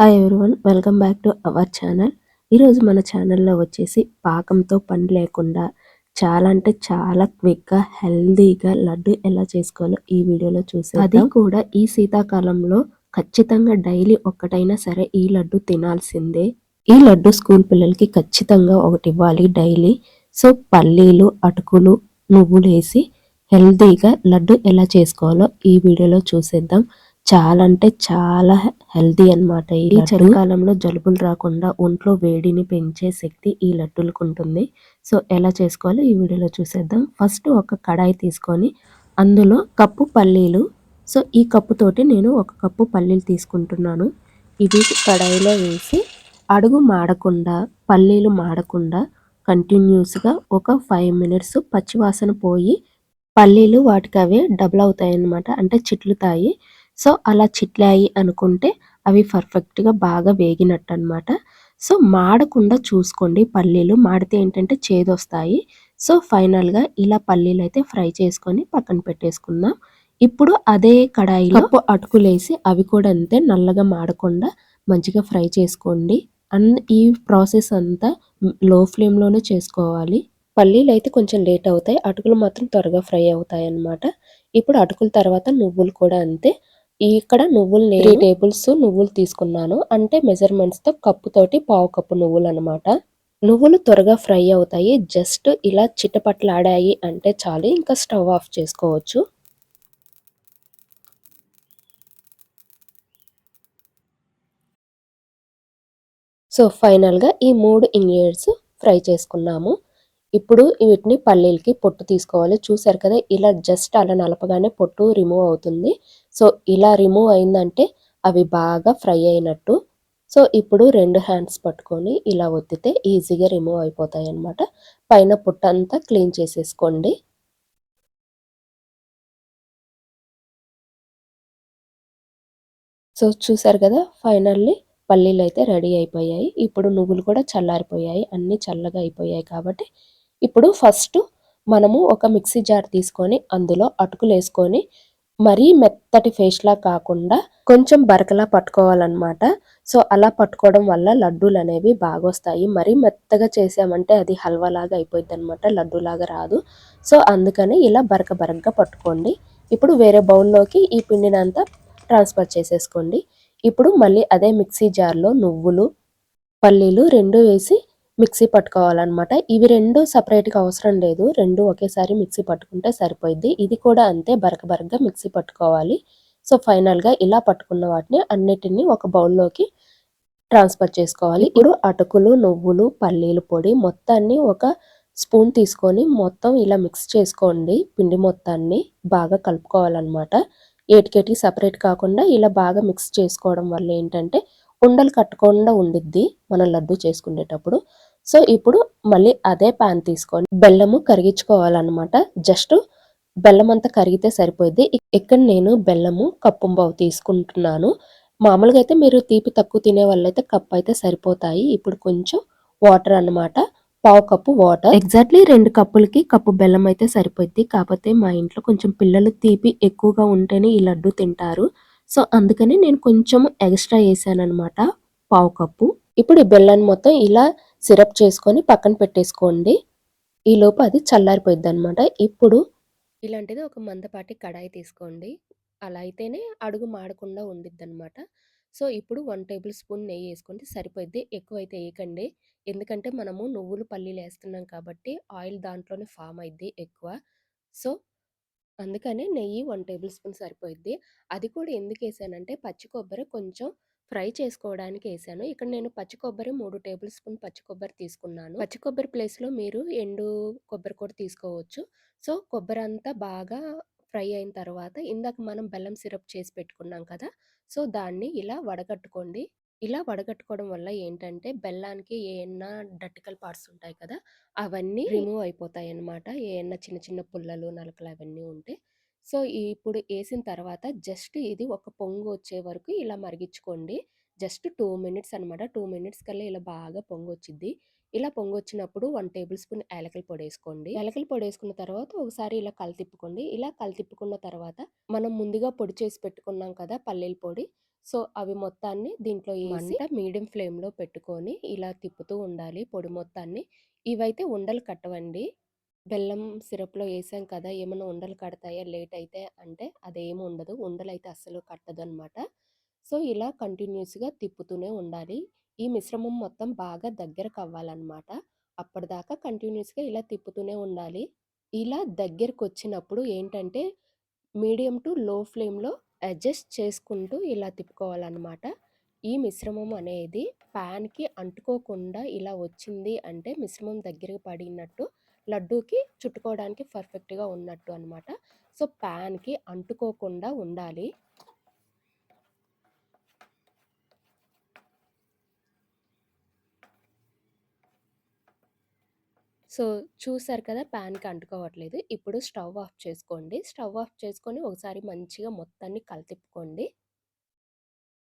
Hi everyone welcome back to our channel ఈరోజు మన ఛానల్లో వచ్చేసి పాకంతో పని లేకుండా చాలా అంటే చాలా క్విక్గా హెల్దీగా లడ్డు ఎలా చేసుకోవాలో ఈ వీడియోలో చూసి అది కూడా ఈ శీతాకాలంలో ఖచ్చితంగా డైలీ ఒక్కటైనా సరే ఈ లడ్డు తినాల్సిందే. ఈ లడ్డు స్కూల్ పిల్లలకి ఖచ్చితంగా ఒకటి ఇవ్వాలి డైలీ. సో పల్లీలు అటుకులు నువ్వులు వేసి హెల్దీగా లడ్డు ఎలా చేసుకోవాలో ఈ వీడియోలో చూసేద్దాం. చాలా అంటే చాలా హెల్దీ అనమాట ఈ చలికాలంలో జలుబులు రాకుండా ఒంట్లో వేడిని పెంచే శక్తి ఈ లడ్డూలకు ఉంటుంది. సో ఎలా చేసుకోవాలో ఈ వీడియోలో చూసేద్దాం. ఫస్ట్ ఒక కడాయి తీసుకొని అందులో కప్పు పల్లీలు. సో ఈ కప్పుతోటి నేను ఒక కప్పు పల్లీలు తీసుకుంటున్నాను. ఇవి కడాయిలో వేసి అడుగు మాడకుండా పల్లీలు మాడకుండా కంటిన్యూస్గా ఒక ఫైవ్ మినిట్స్ పచ్చివాసన పోయి పల్లీలు వాటికి అవే డబుల్ అవుతాయి అన్నమాట అంటే చిట్లుతాయి. సో అలా చిట్లాయి అనుకుంటే అవి పర్ఫెక్ట్గా బాగా వేగినట్టు అనమాట సో మాడకుండా చూసుకోండి పల్లీలు. మాడితే ఏంటంటే చేదొస్తాయి. సో ఫైనల్గా ఇలా పల్లీలు అయితే ఫ్రై చేసుకొని పక్కన పెట్టేసుకుందాం. ఇప్పుడు అదే కడాయిలో అటుకులేసి అవి కూడా అంతే నల్లగా మాడకుండా మంచిగా ఫ్రై చేసుకోండి. అండ్ ఈ ప్రాసెస్ అంతా లో ఫ్లేమ్లోనే చేసుకోవాలి. పల్లీలు అయితే కొంచెం లేట్ అవుతాయి. అటుకులు మాత్రం త్వరగా ఫ్రై అవుతాయి అన్నమాట ఇప్పుడు అటుకుల తర్వాత నువ్వులు కూడా అంతే. ఇక్కడ నువ్వులు త్రీ టేబుల్స్ నువ్వులు తీసుకున్నాను. అంటే మెజర్మెంట్స్తో కప్పుతోటి పావు కప్పు నువ్వులు అనమాట నువ్వులు త్వరగా ఫ్రై అవుతాయి. జస్ట్ ఇలా చిట్టపట్లాడాయి అంటే చాలు. ఇంకా స్టవ్ ఆఫ్ చేసుకోవచ్చు. సో ఫైనల్గా ఈ మూడు ఇంగ్రీడియంట్స్ ఫ్రై చేసుకున్నాము. ఇప్పుడు వీటిని పల్లీలకి పొట్టు తీసుకోవాలి. చూసారు కదా ఇలా జస్ట్ అలా నలపగానే పొట్టు రిమూవ్ అవుతుంది. సో ఇలా రిమూవ్ అయిందంటే అవి బాగా ఫ్రై అయినట్టు. సో ఇప్పుడు రెండు హ్యాండ్స్ పట్టుకొని ఇలా ఒత్తితే ఈజీగా రిమూవ్ అయిపోతాయి అన్నమాట. పైన పుట్టంతా క్లీన్ చేసేసుకోండి. సో చూసారు కదా ఫైనల్లీ పల్లీలు అయితే రెడీ అయిపోయాయి. ఇప్పుడు నువ్వులు కూడా చల్లారిపోయాయి. అన్నీ చల్లగా అయిపోయాయి కాబట్టి ఇప్పుడు ఫస్ట్ మనము ఒక మిక్సీ జార్ తీసుకొని అందులో అటుకులు వేసుకొని మరీ మెత్తటి ఫేస్లా కాకుండా కొంచెం బరకలా పట్టుకోవాలన్నమాట. సో అలా పట్టుకోవడం వల్ల లడ్డూలు అనేవి బాగా వస్తాయి మరీ మెత్తగా చేసామంటే అది హల్వాలాగా అయిపోయింది అనమాట లడ్డూలాగా రాదు. సో అందుకని ఇలా బరక బరకగా పట్టుకోండి. ఇప్పుడు వేరే బౌల్లోకి ఈ పిండిని అంతా ట్రాన్స్ఫర్ చేసేసుకోండి. ఇప్పుడు మళ్ళీ అదే మిక్సీ జార్లో నువ్వులు పల్లీలు రెండు వేసి మిక్సీ పట్టుకోవాలన్నమాట. ఇవి రెండు సపరేట్గా అవసరం లేదు. రెండు ఒకేసారి మిక్సీ పట్టుకుంటే సరిపోయింది ఇది కూడా అంతే బరక బరకగా మిక్సీ పట్టుకోవాలి. సో ఫైనల్గా ఇలా పట్టుకున్న వాటిని అన్నిటిని ఒక బౌల్లోకి ట్రాన్స్ఫర్ చేసుకోవాలి. ఇప్పుడు అటుకులు నువ్వులు పల్లీలు పొడి మొత్తాన్ని ఒక స్పూన్ తీసుకొని మొత్తం ఇలా మిక్స్ చేసుకోండి. పిండి మొత్తాన్ని బాగా కలుపుకోవాలన్నమాట. ఏటికేటికి సపరేట్ కాకుండా ఇలా బాగా మిక్స్ చేసుకోవడం వల్ల ఏంటంటే ఉండలు కట్టకుండా ఉండిద్ది మనం లడ్డు చేసుకునేటప్పుడు. సో ఇప్పుడు మళ్ళీ అదే ప్యాన్ తీసుకొని బెల్లము కరిగించుకోవాలన్నమాట. జస్ట్ బెల్లం అంతా కరిగితే సరిపోద్ది ఇక్కడ నేను బెల్లము కప్పు బావు తీసుకుంటున్నాను. మామూలుగా అయితే మీరు తీపి తక్కువ తినే వాళ్ళైతే కప్పు అయితే సరిపోతాయి. ఇప్పుడు కొంచెం వాటర్ అన్నమాట. పావు కప్పు వాటర్. ఎగ్జాక్ట్లీ రెండు కప్పులకి కప్పు బెల్లం అయితే సరిపోద్ది కాకపోతే మా ఇంట్లో కొంచెం పిల్లలు తీపి ఎక్కువగా ఉంటేనే ఈ లడ్డు తింటారు. సో అందుకని నేను కొంచెం ఎక్స్ట్రా వేసాను అనమాట పావు కప్పు. ఇప్పుడు ఈ బెల్లాన్ని మొత్తం ఇలా సిరప్ చేసుకొని పక్కన పెట్టేసుకోండి. ఈ అది చల్లారిపోయింది అనమాట ఇప్పుడు ఇలాంటిది ఒక మందపాటి కడాయి తీసుకోండి. అలా అయితేనే అడుగు మాడకుండా ఉండిద్ది అనమాట సో ఇప్పుడు వన్ టేబుల్ స్పూన్ నెయ్యి వేసుకుంటే సరిపోద్ది ఎక్కువ అయితే వేయకండి. ఎందుకంటే మనము నువ్వులు పల్లీలు వేస్తున్నాం కాబట్టి ఆయిల్ దాంట్లోనే ఫామ్ అయింది ఎక్కువ. సో అందుకనే నెయ్యి వన్ టేబుల్ స్పూన్ సరిపోయిద్ది. అది కూడా ఎందుకు వేసానంటే పచ్చి కొబ్బరి కొంచెం ఫ్రై చేసుకోవడానికి వేసాను ఇక్కడ నేను పచ్చి కొబ్బరి మూడు టేబుల్ స్పూన్ పచ్చి కొబ్బరి తీసుకున్నాను. పచ్చి కొబ్బరి ప్లేస్లో మీరు ఎండు కొబ్బరి కూడా తీసుకోవచ్చు. సో కొబ్బరి అంతా బాగా ఫ్రై అయిన తర్వాత ఇందాక మనం బెల్లం సిరప్ చేసి పెట్టుకున్నాం కదా! సో దాన్ని ఇలా వడగట్టుకోండి. ఇలా వడగట్టుకోవడం వల్ల ఏంటంటే బెల్లానికి ఏమన్నా డట్టికల్ పార్ట్స్ ఉంటాయి కదా! అవన్నీ రిమూవ్ అయిపోతాయి అన్నమాట ఏమన్నా చిన్న చిన్న పుల్లలు నలకలు అవన్నీ ఉంటే సో ఇప్పుడు వేసిన తర్వాత జస్ట్ ఇది ఒక పొంగు వచ్చే వరకు ఇలా మరిగించుకోండి. జస్ట్ టూ మినిట్స్ అనమాట టూ మినిట్స్ కల్లా ఇలా బాగా పొంగు వచ్చింది ఇలా పొంగు వచ్చినప్పుడు వన్ టేబుల్ స్పూన్ యాలకల పొడి వేసుకోండి. యాలకల పొడి వేసుకున్న తర్వాత ఒకసారి ఇలా కలితిప్పుకోండి ఇలా కలితిప్పుకున్న తర్వాత మనం ముందుగా పొడి చేసి పెట్టుకున్నాం కదా పల్లీల పొడి. సో అవి మొత్తాన్ని దీంట్లో వేసి మీడియం ఫ్లేమ్లో పెట్టుకొని ఇలా తిప్పుతూ ఉండాలి పొడి మొత్తాన్ని. ఇవైతే ఉండలు కట్టవండి. బెల్లం సిరప్లో వేసాం కదా! ఏమైనా ఉండలు కడతాయా లేట్ అయితే అంటే అదేమి ఉండదు. ఉండలు అయితే అస్సలు కట్టదు అనమాట సో ఇలా కంటిన్యూస్గా తిప్పుతూనే ఉండాలి. ఈ మిశ్రమం మొత్తం బాగా దగ్గరకు అవ్వాలన్నమాట అప్పటిదాకా కంటిన్యూస్గా ఇలా తిప్పుతూనే ఉండాలి. ఇలా దగ్గరకు వచ్చినప్పుడు ఏంటంటే మీడియం టు లో ఫ్లేమ్లో అడ్జస్ట్ చేసుకుంటూ ఇలా తిప్పుకోవాలన్నమాట. ఈ మిశ్రమం అనేది ప్యాన్కి అంటుకోకుండా ఇలా వచ్చింది అంటే మిశ్రమం దగ్గరకు పడినట్టు లడ్డూకి చుట్టుకోవడానికి పర్ఫెక్ట్గా ఉన్నట్టు అనమాట సో ప్యాన్కి అంటుకోకుండా ఉండాలి. సో చూసారు కదా ప్యాన్కి అంటుకోవట్లేదు. ఇప్పుడు స్టవ్ ఆఫ్ చేసుకోండి. స్టవ్ ఆఫ్ చేసుకొని ఒకసారి మంచిగా మొత్తాన్ని కలితిప్పుకోండి.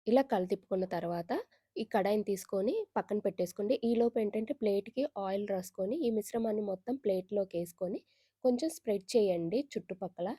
ఇలా కలితిప్పుకున్న తర్వాత ఈ కడాయిని తీసుకొని పక్కన పెట్టేసుకోండి. ఈలోపు ఏంటంటే ప్లేట్కి ఆయిల్ రాసుకొని ఈ మిశ్రమాన్ని మొత్తం ప్లేట్లోకి వేసుకొని కొంచెం స్ప్రెడ్ చేయండి చుట్టుపక్కల.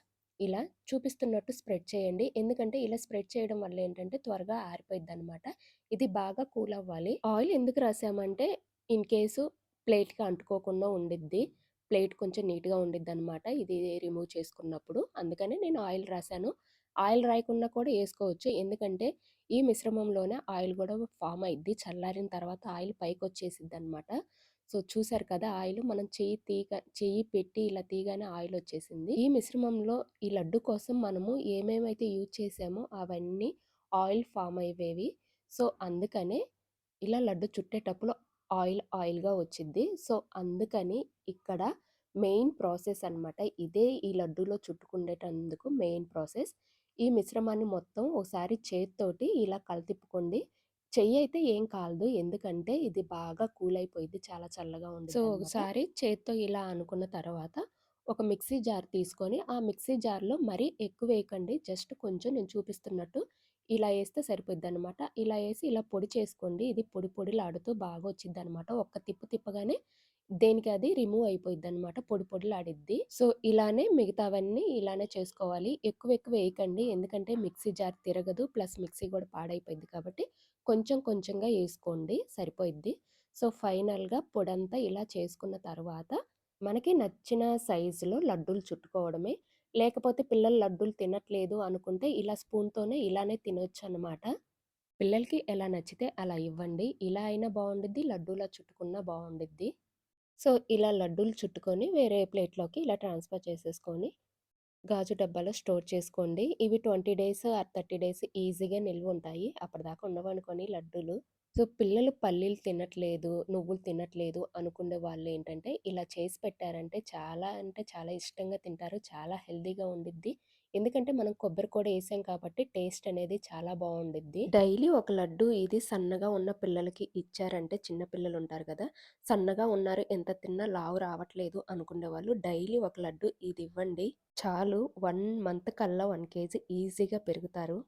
ఇలా చూపిస్తున్నట్టు స్ప్రెడ్ చేయండి. ఎందుకంటే ఇలా స్ప్రెడ్ చేయడం వల్ల ఏంటంటే త్వరగా ఆరిపోయిద్ది అనమాట ఇది బాగా కూల్ అవ్వాలి. ఆయిల్ ఎందుకు రాసామంటే ఇన్ కేసు ప్లేట్కి అంటుకోకుండా ఉండిద్ది. ప్లేట్ కొంచెం నీట్గా ఉండిద్ది అనమాట ఇది రిమూవ్ చేసుకున్నప్పుడు. అందుకని నేను ఆయిల్ రాశాను ఆయిల్ రాయకుండా కూడా వేసుకోవచ్చు ఎందుకంటే ఈ మిశ్రమంలోనే ఆయిల్ కూడా ఫామ్ అయింది చల్లారిన తర్వాత ఆయిల్ పైకి వచ్చేసిద్ది అనమాట సో చూసారు కదా ఆయిల్? మనం చెయ్యి తీగ చెయ్యి పెట్టి ఇలా తీగానే ఆయిల్ వచ్చేసింది. ఈ మిశ్రమంలో ఈ లడ్డు కోసం మనము ఏమేమైతే యూజ్ చేసామో అవన్నీ ఆయిల్ ఫామ్ అయ్యేవి. సో అందుకనే ఇలా లడ్డు చుట్టేటప్పుడు ఆయిల్ ఆయిల్గా వచ్చింది సో అందుకని ఇక్కడ మెయిన్ ప్రాసెస్ అనమాట ఇదే ఈ లడ్డూలో చుట్టుకుండేటందుకు మెయిన్ ప్రాసెస్. ఈ మిశ్రమాన్ని మొత్తం ఒకసారి చేతితోటి ఇలా కలితిప్పుకోండి. చెయ్యి అయితే ఏం కాలదు. ఎందుకంటే ఇది బాగా కూల్ అయిపోయింది చాలా చల్లగా ఉంది సో ఒకసారి చేత్తో ఇలా అనుకున్న తర్వాత ఒక మిక్సీ జార్ తీసుకొని ఆ మిక్సీ జార్లో మరీ ఎక్కువ వేయకండి. జస్ట్ కొంచెం నేను చూపిస్తున్నట్టు ఇలా వేస్తే సరిపోద్ది అనమాట ఇలా వేసి ఇలా పొడి చేసుకోండి. ఇది పొడి పొడిలాడుతూ బాగా వచ్చింది అనమాట ఒక్క తిప్పు తిప్పగానే దేనికి అది రిమూవ్ అయిపోయింది అనమాట పొడి పొడిలాడిద్ది. సో ఇలానే మిగతావన్నీ ఇలానే చేసుకోవాలి. ఎక్కువ ఎక్కువ వేయకండి ఎందుకంటే మిక్సీ జార్ తిరగదు. ప్లస్ మిక్సీ కూడా పాడైపోయింది కాబట్టి కొంచెం కొంచెంగా వేసుకోండి సరిపోయిద్ది. సో ఫైనల్గా పొడంతా ఇలా చేసుకున్న తర్వాత మనకి నచ్చిన సైజులో లడ్డూలు చుట్టుకోవడమే. లేకపోతే పిల్లలు లడ్డూలు తినట్లేదు అనుకుంటే ఇలా స్పూన్తోనే ఇలానే తినొచ్చు అనమాట పిల్లలకి ఎలా నచ్చితే అలా ఇవ్వండి. ఇలా అయినా బాగుండిద్ది. లడ్డూలా చుట్టుకున్నా బాగుండిద్ది. సో ఇలా లడ్డూలు చుట్టుకొని వేరే ప్లేట్లోకి ఇలా ట్రాన్స్ఫర్ చేసేసుకొని గాజు డబ్బాలో స్టోర్ చేసుకోండి. ఇవి twenty days or thirty days ఈజీగా నిల్వ ఉంటాయి. అప్పటిదాకా ఉండవనుకొని లడ్డూలు. సో పిల్లలు పల్లీలు తినట్లేదు నువ్వులు తినట్లేదు అనుకునే వాళ్ళు ఏంటంటే ఇలా చేసి పెట్టారంటే చాలా అంటే చాలా ఇష్టంగా తింటారు. చాలా హెల్దీగా ఉండిద్ది. ఎందుకంటే మనం కొబ్బరి కూడా వేసాం కాబట్టి టేస్ట్ అనేది చాలా బాగుండిద్ది డైలీ ఒక లడ్డు ఇది సన్నగా ఉన్న పిల్లలకి ఇచ్చారంటే చిన్న పిల్లలు ఉంటారు కదా సన్నగా ఉన్నారు ఎంత తిన్నా లావు రావట్లేదు అనుకునే వాళ్ళు డైలీ ఒక లడ్డు ఇది ఇవ్వండి. చాలు వన్ మంత్ కల్లా వన్ కేజీ ఈజీగా పెరుగుతారు.